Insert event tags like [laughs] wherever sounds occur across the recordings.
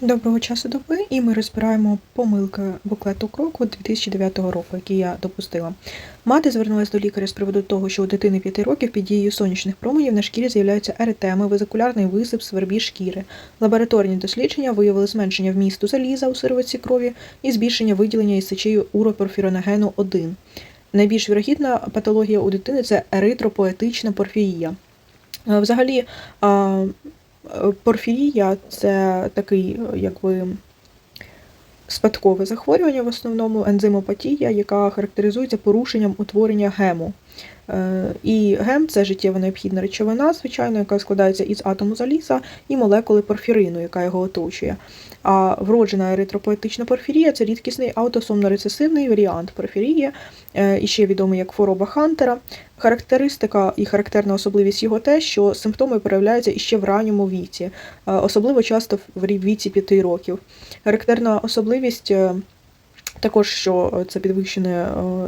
Доброго часу доби, і ми розбираємо помилки буклету кроку 2009 року, які я допустила. Мати звернулася до лікаря з приводу того, що у дитини 5 років під дією сонячних променів на шкірі з'являються еретеми, визикулярний висип, свербі шкіри. Лабораторні дослідження виявили зменшення вмісту заліза у сировиці крові і збільшення виділення із сечею уропорфіронегену 1. Найбільш вірогідна патологія у дитини це еритропоетична порфірія. Е, Взагалі, Порфірія це такий, якби спадкове захворювання, в основному ензимопатія, яка характеризується порушенням утворення гему. Е, І гем це життєво необхідна речовина, звичайно, яка складається із атому заліза і молекули порфірину, яка його оточує. А вроджена еритропоетична порфірія це рідкісний аутосомно-рецесивний варіант порфірії, е, і ще відомий як хвороба Хантера. Характеристика і характерна особливість його те, що симптоми проявляються іще в ранньому віці, е, особливо часто в віці 5 років. Характерна особливість. Також що це підвищена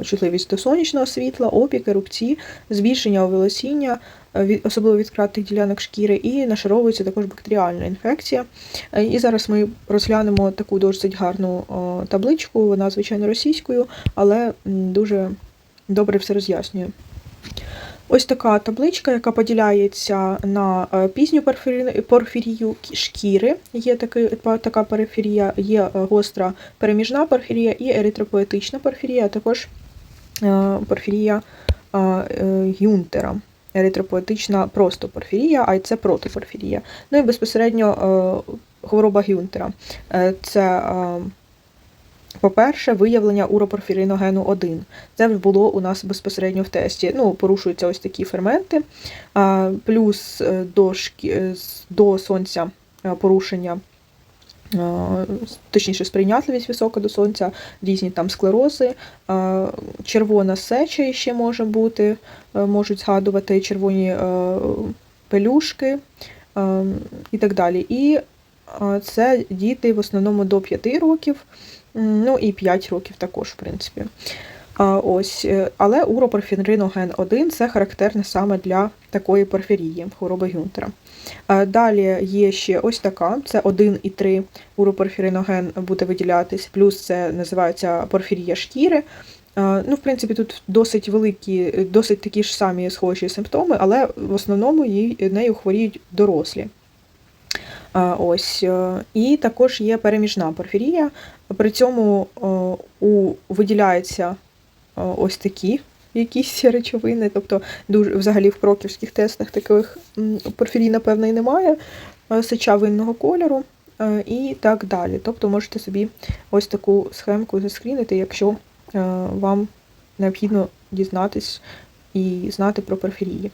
е, чутливість до сонячного світла, опіки, рубці, збільшення оволосіння, е, особливо від кратих ділянок шкіри, і нашаровується також бактеріальна інфекція. Е, І зараз ми розглянемо таку досить гарну табличку, вона звичайно російською, але дуже добре все роз'яснює. Ось така табличка, яка поділяється на е, пізню порфірі- порфірію шкіри. Є такий, така порфірія, є е, гостра переміжна порфірія і еритропоетична порфірія, а також е, порфірія Юнтера. Еритропоетична просто порфірія, а й це протипорфірія. Ну і безпосередньо хвороба Гюнтера. Це по-перше, виявлення уропорфіриногену 1. Це вже було у нас безпосередньо в тесті. Ну, порушуються ось такі ферменти, плюс е, до, шкі... е, до сонця е, порушення, точніше, сприйнятливість висока до сонця, різні там склерози, червона сеча ще може бути, можуть згадувати червоні пелюшки і так далі. І це діти в основному до 5 років. Ну і 5 років також, в принципі. Ось, е, але уропорфіриноген 1 це характерне саме для такої порфірії, хвороби Гюнтера. Далі є ще ось така: це 1 і 3 уропорфіриноген буде виділятись, плюс це називається порфірія шкіри. Ну, в принципі, тут досить великі, досить такі ж самі схожі симптоми, але в основному їй- нею хворіють дорослі. Ось. е, І також є переміжна порфірія. При цьому е, у, виділяються е, ось такі якісь речовини, тобто дуже, взагалі в кроківських тестах таких порфірій, напевно, і немає, сеча винного кольору і так далі. Тобто можете собі ось таку схемку заскрінити, якщо вам необхідно дізнатись і знати про порфірії.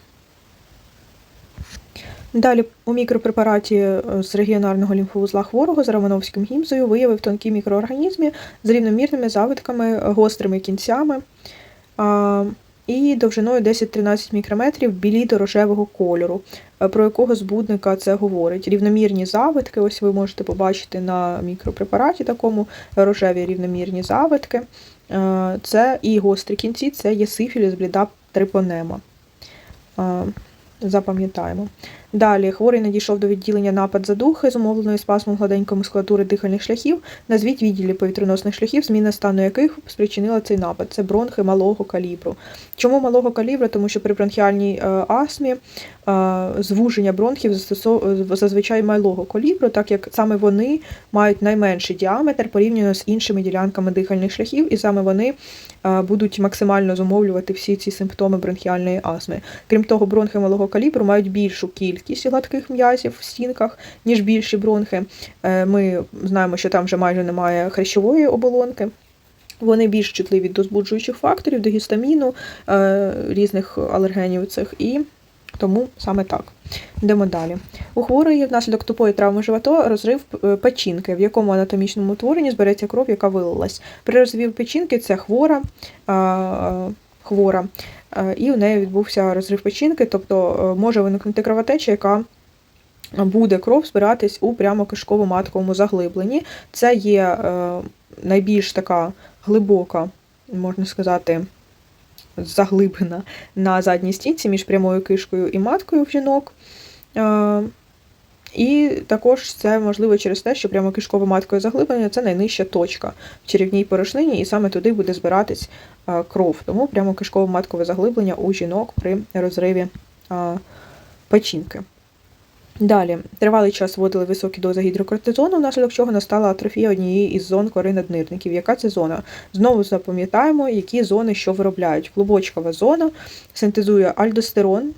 Далі у мікропрепараті е, з регіонарного лімфовузла хворого з романовським гімзою виявив тонкі мікроорганізми з рівномірними завитками, е, гострими кінцями і довжиною 10-13 мікрометрів біліто рожевого кольору, е, про якого збудника це говорить. Рівномірні завитки, ось ви можете побачити на мікропрепараті такому рожеві рівномірні завитки. Це і гострі кінці, це є сифіліс, бліда трипонема. Запам'ятаємо. Далі хворий надійшов до відділення напад задухи, зумовленої спазмом гладенької мускулатури дихальних шляхів. Назвіть відділі повітряносних шляхів, зміна стану яких спричинила цей напад. Це бронхи малого калібру. Чому малого калібру? Тому що при бронхіальній е, астмі е, звуження бронхів застосов- зазвичай малого калібру, так як саме вони мають найменший діаметр порівняно з іншими ділянками дихальних шляхів, і саме вони е, будуть максимально зумовлювати всі ці симптоми бронхіальної астми. Крім того, бронхи малого калібру мають більшу кількість гладких м'язів в стінках, ніж більші бронхи. Е, Ми знаємо, що там вже майже немає хрящової оболонки. Вони більш чутливі до збуджуючих факторів, до гістаміну, е, різних алергенів цих, і тому саме так. Йдемо далі. У хворої внаслідок тупої травми живота розрив е, печінки, в якому анатомічному утворенні збереться кров, яка вилилась. При розриві печінки це хвора, хвора, е, і у неї відбувся розрив печінки, тобто е, може виникнути кровотеча, яка буде кров збиратись у прямокишково-матковому заглибленні. Це є е, найбільш така глибока, можна сказати, заглиблена на задній стінці між прямою кишкою і маткою в жінок. І також це можливо через те, що прямокишкове маткове заглиблення це найнижча точка в черівній порошнині, і саме туди буде збиратись кров. Тому прямокишкове маткове заглиблення у жінок при розриві печінки. Далі, тривалий час вводили високі дози гідрокортизону, внаслідок чого настала атрофія однієї із зон кори наднирників. Яка це зона? Знову запам'ятаємо, які зони що виробляють. Клубочкова зона синтезує альдостерон,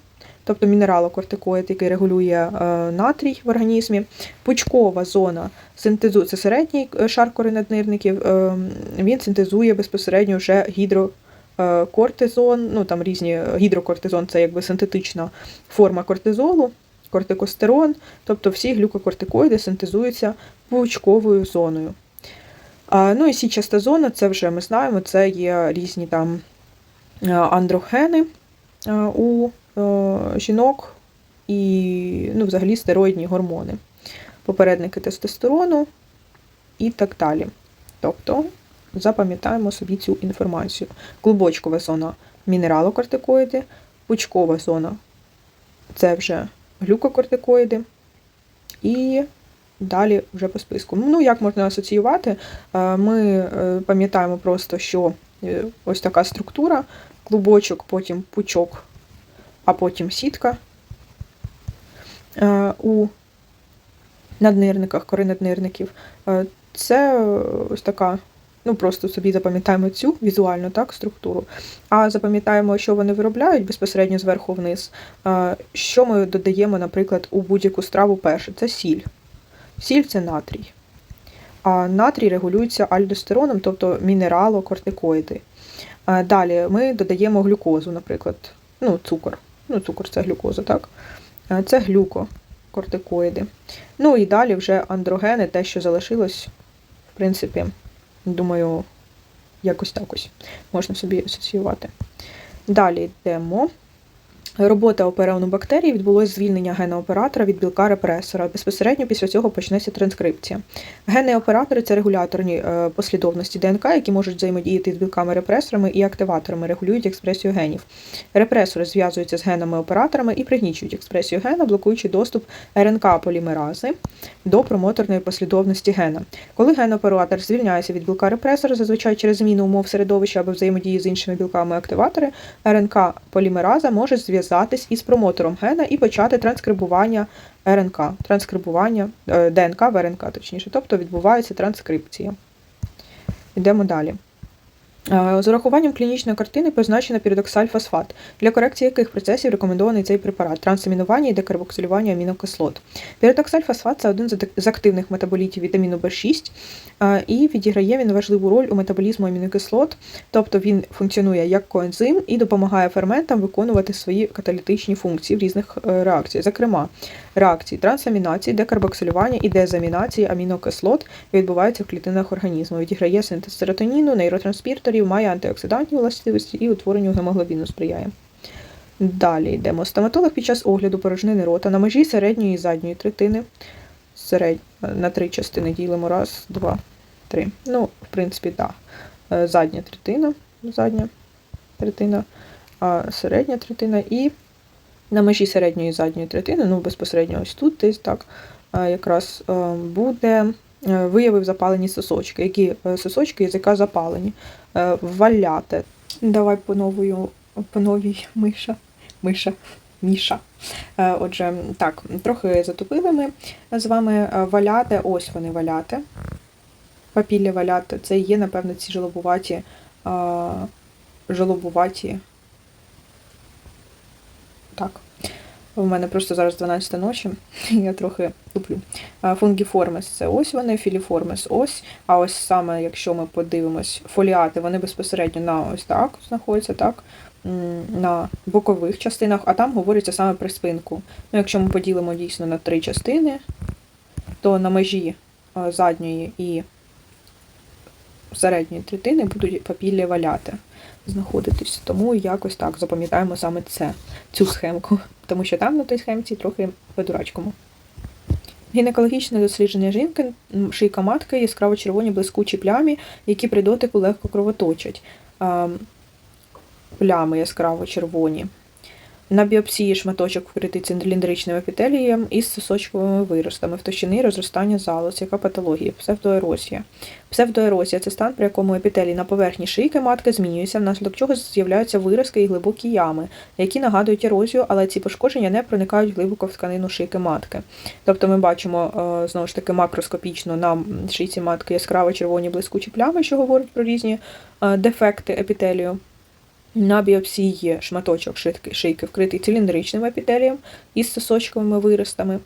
тобто мінералокортикоїд, який регулює е, натрій в організмі. Пучкова зона синтезує це середній е, шар коренаднирників, е, він синтезує безпосередньо вже гідрокортизон, ну там різні гідрокортизон це якби синтетична форма кортизолу кортикостерон, тобто всі глюкокортикоїди синтезуються пучковою зоною. А, Ну і січаста зона, це вже ми знаємо, це є різні там андрогени у жінок і ну, взагалі стероїдні гормони, попередники тестостерону і так далі. Тобто запам'ятаємо собі цю інформацію. Клубочкова зона мінералокортикоїди, пучкова зона це вже глюкокортикоїди. І далі вже по списку. Ну, як можна асоціювати? Е, ми е, пам'ятаємо просто, що е, ось така структура, клубочок, потім пучок, а потім сітка. У наднирниках, кори наднирників. Це ось така Ну, просто собі запам'ятаємо цю візуальну так, структуру, а запам'ятаємо, що вони виробляють безпосередньо зверху вниз. Що ми додаємо, наприклад, у будь-яку страву перше це сіль. Сіль це натрій. А натрій регулюється альдостероном, тобто мінералокортикоїди. Далі ми додаємо глюкозу, наприклад, ну, цукор. Ну, Цукор це глюкоза, так? Це глюкокортикоїди. Ну і далі вже андрогени, те, що залишилось, в принципі. Думаю, якось так ось можна собі асоціювати. Далі йдемо. Робота оперовану бактерії відбулось звільнення гена оператора від білка репресора. Безпосередньо після цього почнеться транскрипція. Гени оператори це регуляторні е, послідовності ДНК, які можуть взаємодіяти з білками-репресорами і активаторами, регулюють експресію генів. Репресори зв'язуються з генами-операторами і пригнічують експресію гена, блокуючи доступ РНК-полімерази до промоторної послідовності гена. Коли ген-оператор звільняється від білка репресора, зазвичай через зміну умов середовища або взаємодії з іншими білками-активатори, РНК-полімераза може зв'язати зв'язатись із промотором гена і почати транскрибування РНК, транскрибування е, ДНК в РНК, точніше, тобто відбувається транскрипція. Йдемо далі. Е, з урахуванням клінічної картини позначена піридоксальфосфат, для корекції яких процесів рекомендований цей препарат трансамінування і декарбоксилювання амінокислот. Піридоксальфосфат це один з активних метаболітів вітаміну В6, е, і відіграє він важливу роль у метаболізму амінокислот, тобто він функціонує як коензим і допомагає ферментам виконувати свої каталітичні функції в різних е, реакціях. Зокрема, реакції трансамінації, декарбоксилювання і дезамінації амінокислот відбуваються в клітинах організму. Відіграє синтез серотоніну, нейротранспірторів, має антиоксидантні властивості і утворенню гемоглобіну сприяє. Далі йдемо. Стоматолог під час огляду порожнини рота на межі середньої і задньої третини. Серед... На три частини ділимо. Раз, два, три. Ну, в принципі, так. Да. Е, задня третина, задня третина, а середня третина і на межі середньої і задньої третини, ну безпосередньо ось тут десь так, якраз е, буде е, виявив запалені сосочки. Які е, сосочки язика запалені. Валяти. Давай по новою, по новій миша. Миша. Міша. Отже, так, трохи затопили ми з вами валяти, ось вони валяти. Папілля валяти. Це є, напевно, ці жолобуваті, жолобуваті так. У мене просто зараз 12 ночі, [laughs] я трохи туплю. Фунгіформес це ось вони, філіформес ось. А ось саме, якщо ми подивимось, фоліати, вони безпосередньо на ось так знаходяться, так, на бокових частинах, а там говориться саме про спинку. Ну, Якщо ми поділимо дійсно на три частини, то на межі задньої і середньої третини будуть папілля валяти знаходитись. Тому якось так запам'ятаємо саме це, цю схемку, тому що там на той схемці трохи по-дурачкому. Гінекологічне дослідження жінки, шийка матки, яскраво червоні блискучі плямі, які при дотику легко кровоточать. Плями яскраво червоні. На біопсії шматочок вкритий циліндричним епітелієм із сосочковими виростами в товщини розростання залоз, яка патологія, псевдоерозія. Псевдоерозія це стан, при якому епітелій на поверхні шийки матки змінюється, внаслідок чого з'являються виразки і глибокі ями, які нагадують ерозію, але ці пошкодження не проникають глибоко в тканину шийки матки. Тобто ми бачимо е, знову ж таки макроскопічно на шийці матки яскраво червоні блискучі плями, що говорять про різні е, дефекти епітелію. На біопсії є шматочок шийки, вкритий циліндричним епітелієм із сосочковими виростами,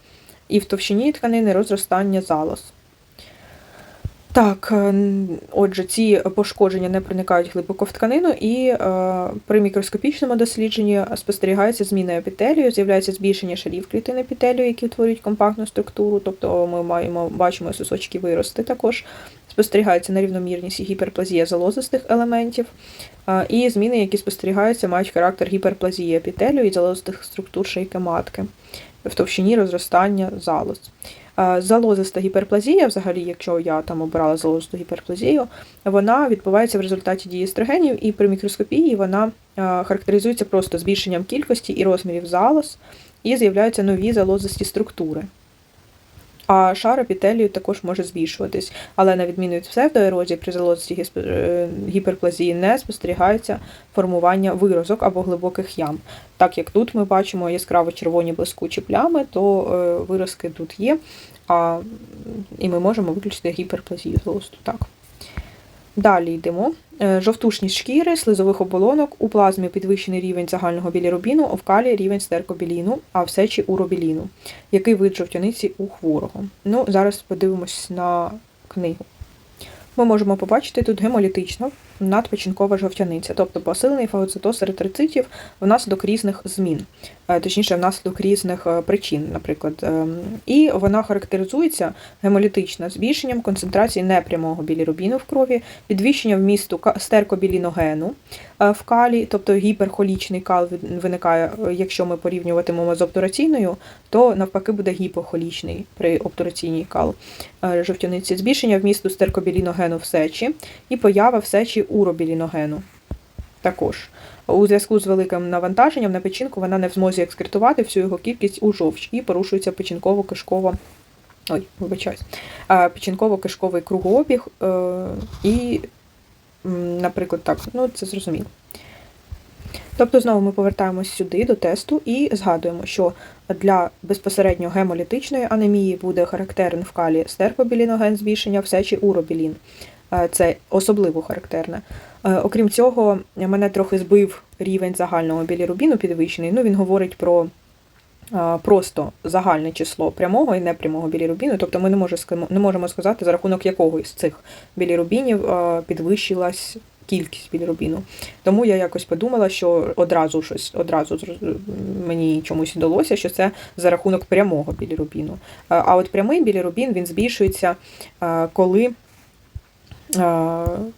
і в товщині тканини розростання залоз. Так, е, отже, ці пошкодження не проникають глибоко в тканину, і е, при мікроскопічному дослідженні спостерігається зміна епітелію, з'являється збільшення шарів клітин епітелію, які утворюють компактну структуру, тобто ми маємо, бачимо сосочки вирости також. Спостерігається нерівномірність і гіперплазія залозистих елементів, і зміни, які спостерігаються, мають характер гіперплазії епітелію і залозистих структур шийки матки в товщині розростання залоз. Залозиста гіперплазія, взагалі, якщо я там обирала залозисту гіперплазію, вона відбувається в результаті дії естрогенів, і при мікроскопії вона характеризується просто збільшенням кількості і розмірів залоз, і з'являються нові залозисті структури. А шар епітелію також може збільшуватись, але на відміну від псевдоерозії, при залозисті е, гіперплазії не спостерігається формування виразок або глибоких ям. Так як тут ми бачимо яскраво червоні блискучі плями, то е, виразки тут є, а, і ми можемо виключити гіперплазію злосту. Так. Далі йдемо. Е, Жовтушність шкіри, слизових оболонок, у плазмі підвищений рівень загального білірубіну, в калі рівень стеркобіліну, а в сечі уробіліну. Який вид жовтяниці у хворого? Ну, зараз подивимось на книгу. Ми можемо побачити тут гемолітична надпечінкова жовтяниця, тобто посилений фагоцитоз еритроцитів внаслідок різних змін, е, точніше, внаслідок різних е, причин, наприклад. Ем, І вона характеризується гемолітична збільшенням концентрації непрямого білірубіну в крові, підвищенням вмісту стеркобіліногену е, в калі, тобто гіперхолічний кал виникає, якщо ми порівнюватимемо з обтураційною, то навпаки буде гіпохолічний при обтураційній кал жовтяниці, збільшення вмісту стеркобіліногену в сечі і поява в сечі уробіліногену. Також у зв'язку з великим навантаженням на печінку вона не в змозі екскретувати всю його кількість у жовч і порушується печінково кишкова Ой, вибачаюсь, печінково-кишковий кругообіг е, і, наприклад, так, ну це зрозуміло. Тобто знову ми повертаємось сюди до тесту і згадуємо, що для безпосередньо гемолітичної анемії буде характерен в калі стеркобіліноген збільшення в сечі уробілін. Е, Це особливо характерне. Е, Окрім цього, мене трохи збив рівень загального білірубіну підвищений. Ну, він говорить про е, просто загальне число прямого і непрямого білірубіну. Тобто ми не, може, не можемо сказати, за рахунок якого із цих білірубінів підвищилась кількість білірубіну. Тому я якось подумала, що одразу щось одразу мені чомусь вдалося, що це за рахунок прямого білірубіну. А от прямий білірубін він збільшується, коли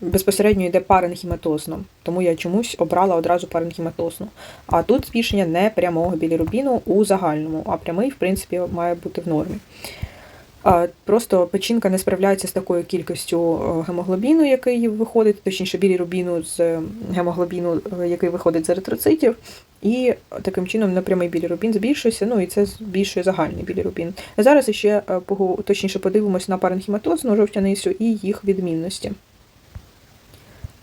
безпосередньо йде паренхіматозно. Тому я чомусь обрала одразу паренхіматозну. А тут збільшення не прямого білірубіну у загальному, а прямий, в принципі, має бути в нормі. Просто печінка не справляється з такою кількістю е, гемоглобіну, який виходить, точніше білірубіну з е, гемоглобіну, е, який виходить з еритроцитів, і таким чином напрямий білірубін збільшується, ну і це збільшує загальний білірубін. Зараз ще точніше подивимось на паренхіматозну жовтяницю і їх відмінності.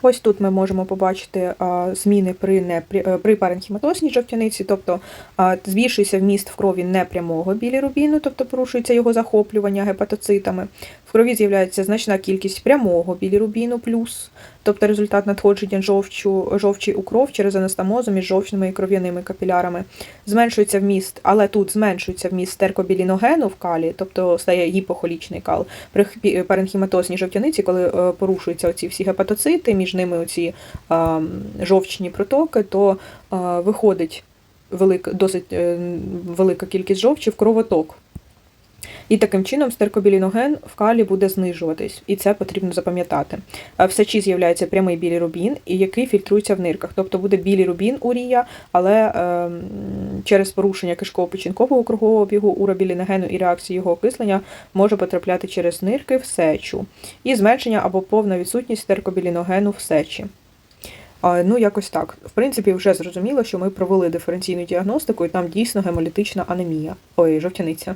Ось тут ми можемо побачити а, зміни при, непрі... е, при паренхіматозній жовтяниці, тобто а, збільшується вміст в крові непрямого білірубіну, тобто порушується його захоплювання гепатоцитами. В крові з'являється значна кількість прямого білірубіну плюс, тобто результат надходження жовчу, жовчі у кров через анастомозу між жовчними і кров'яними капілярами. Зменшується вміст, але тут зменшується вміст стеркобіліногену в калі, тобто стає гіпохолічний кал. При паренхіматозній жовтяниці, коли е, порушуються оці всі гепатоцити, між ними оці жовчні протоки, то виходить велика, досить е, велика кількість жовчі в кровоток. І таким чином стеркобіліноген в калі буде знижуватись, і це потрібно запам'ятати. В сечі з'являється прямий білірубін, і який фільтрується в нирках. Тобто буде білірубін урія, але е, через порушення кишково-печінкового кругового обігу уробіліногену і реакції його окислення може потрапляти через нирки в сечу. І зменшення або повна відсутність стеркобіліногену в сечі. Ну, якось так. В принципі, вже зрозуміло, що ми провели диференційну діагностику, і там дійсно гемолітична анемія. Ой, жовтяниця.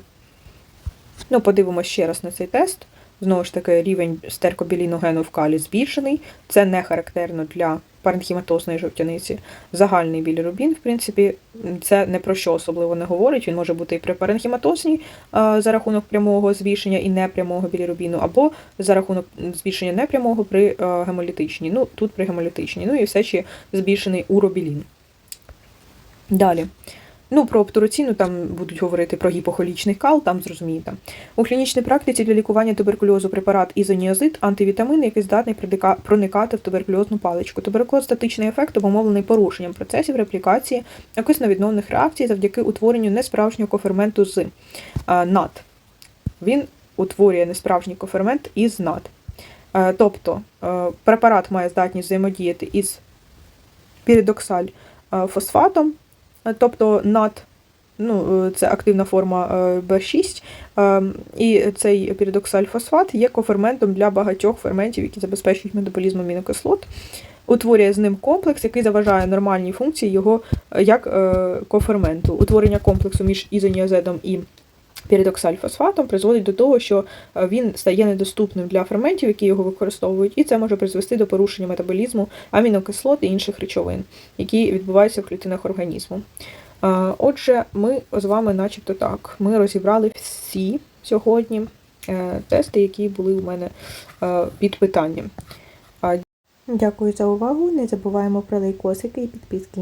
Ну, подивимося ще раз на цей тест. Знову ж таки, рівень стеркобіліногену в калі збільшений. Це не характерно для паренхіматозної жовтяниці. Загальний білірубін, в принципі, це не про що особливо не говорить. Він може бути і при паренхіматозній за рахунок прямого збільшення і непрямого білірубіну, або за рахунок збільшення непрямого при гемолітичній. Ну, тут при гемолітичній. Ну і все ще збільшений уробілін. Далі. Ну, про обтуроціну там будуть говорити про гіпохолічний кал, там зрозумієте. У клінічній практиці для лікування туберкульозу препарат ізоніазид, антивітамин, який здатний проникати в туберкульозну паличку. Туберкульоз статичний ефект обумовлений порушенням процесів реплікації окисно-відновних реакцій завдяки утворенню несправжнього коферменту з а, НАД. Він утворює несправжній кофермент із НАД. Е, Тобто е, препарат має здатність взаємодіяти із піридоксаль е, фосфатом, Е, тобто над, ну, е, це активна форма е, B6, е, і цей піридоксальфосфат є коферментом для багатьох ферментів, які забезпечують метаболізм амінокислот. Утворює з ним комплекс, який заважає нормальній функції його е, як е, коферменту. Утворення комплексу між ізоніазидом і піридоксальфосфатом призводить до того, що е, він стає недоступним для ферментів, які його використовують, і це може призвести до порушення метаболізму амінокислот і інших речовин, які відбуваються в клітинах організму. Е, Отже, ми з вами, начебто так, ми розібрали всі сьогодні е, тести, які були у мене під питанням. Дякую за увагу. Не забуваємо про лайкосики і підписки.